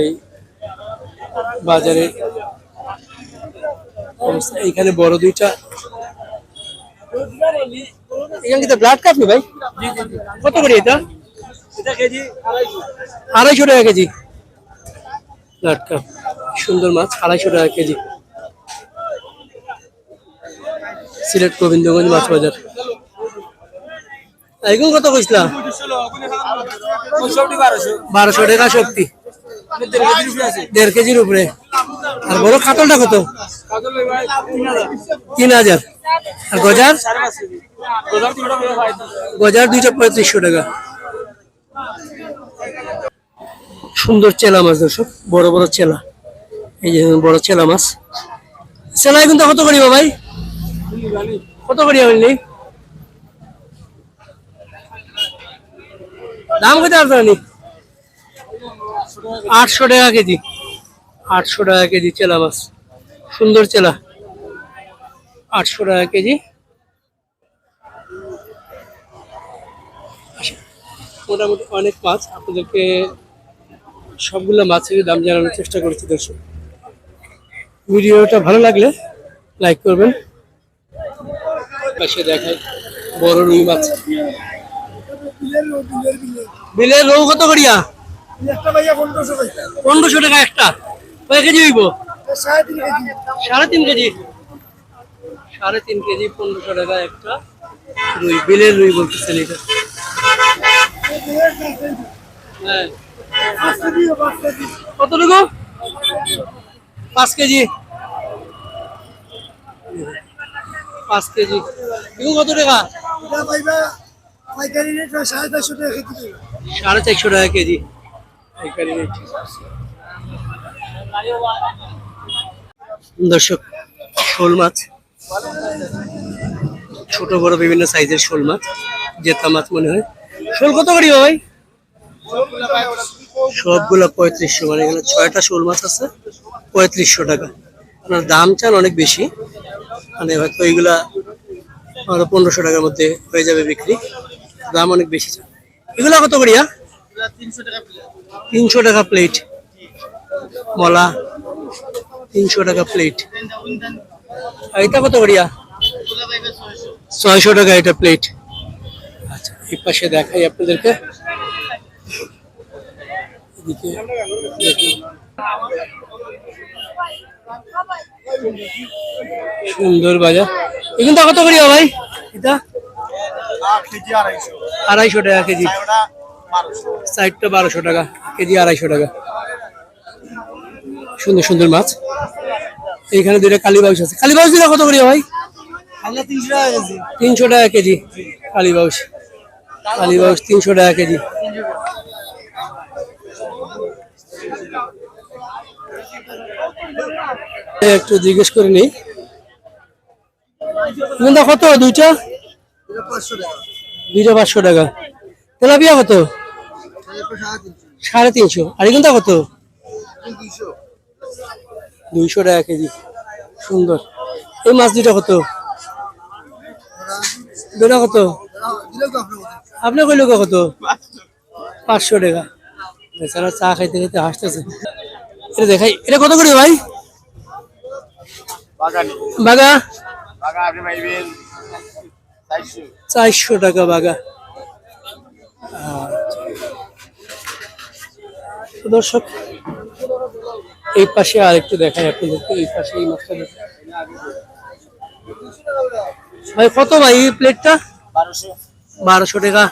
এই বাজারে। এইখানে বড় দুইটা। এখানে কি ব্লাড কাপ ভাই? কত করে এটা? আড়াইশো। টাকা কেজি। ব্লাড কাপ সুন্দর মাছ আড়াইশো টাকা কেজি। সিলেট গোবিন্দগঞ্জ মাছ বাজার। এখন কত কইসলা বারোশো টাকা শক্তি। দেড় কেজির উপরে। আর বড় কাতলটা কত? তিন হাজার। আর গজার? গজার দুইটা পঁয়ত্রিশশো টাকা। সুন্দর চেলা মাছ দর্শক, বড় বড় চেলা। এই যে বড় চেলা মাছ। চেলা কিন্তু কত করিব ভাই? কত করিয়া বললি দাম কত আর আটশো টাকা কেজি। আটশো টাকা কেজি চেলা মাছ সুন্দর চেলা। আটশো টাকা কেজি। মোটামুটি অনেক মাছ। আপনাদেরকে সবগুলো মাছের দাম জানানোর চেষ্টা করেছি দর্শক। ভিডিওটা ভালো লাগলে লাইক করবেন। পাশে দেখায় বড় রুই মাছ। বিলের রৌ কত করিয়া পনেরোশো টাকা একটা। কয় কেজি হইব? সাড়ে তিন কেজি। সাড়ে তিন কেজি। পনেরোশো টাকা একটা। রুই বিলের রুই বলতেছেন এটা। হ্যাঁ। কতটুকু? পাঁচ কেজি। পাঁচ কেজি। এগুলো কত টাকা? সাড়ে চারশো টাকা কেজি। দর্শক, শোল মাছ। ছোট, বড়, বিভিন্ন সাইজের শোল মাছ, জেতা মাছ মনে হয়। শোল কত করি ভাই? সবগুলো পঁয়ত্রিশশো মানে এখানে ছয়টা শোল মাছ আছে, পঁয়ত্রিশশো টাকা। আপনার দাম চান অনেক বেশি মানে হয়তো এইগুলা হয়তো পনেরোশো টাকার মধ্যে হয়ে যাবে বিক্রি। দাম অনেক বেশি চান। এগুলা কত করি করিয়া? তিনশো টাকা প্লেট মলা তিনশো টাকা প্লেট এটা কত করিয়া? ছয়শো টাকা এটা প্লেট আচ্ছা এই পাশে দেখাই আপনাদেরকে। এদিকে সুন্দর বাজার। এগুলো কত করিয়া ভাই? এটা? আড়াইশো। টাকা কেজি। সাইডটা বারোশো টাকা কেজি আড়াইশো টাকা। সুন্দর সুন্দর মাছ। এইখানে দুইটা কালীবাউস আছে। কালীবাউস দুটা কত করিয়া ভাই? তিনশো টাকা কেজি। কালীবাউস কালীবাউস তিনশো টাকা কেজি। একটু জিজ্ঞেস করে নিই। কত? দুইটা? দুইটা পাঁচশো টাকা। তেলাপিয়া কত? সাড়ে তিনশো। আর এগুনটা কত? দুইশো। টাকা কেজি। সুন্দর। এই মাছ দুইটা কত? দুটা কত? আপনি কইল কত? পাঁচশো টাকা। বেচারা চা খাইতে খাইতে হাসতেছে। এটা দেখাই। এটা কত করে ভাই? বাগা? চারশো। টাকা বাগা। দর্শক এই পাশে আর একটু দেখায় আপনাদেরকে এই পাশে এই মাছটা। ভাই কত ভাই এই প্লেটটা বারোশো টাকা।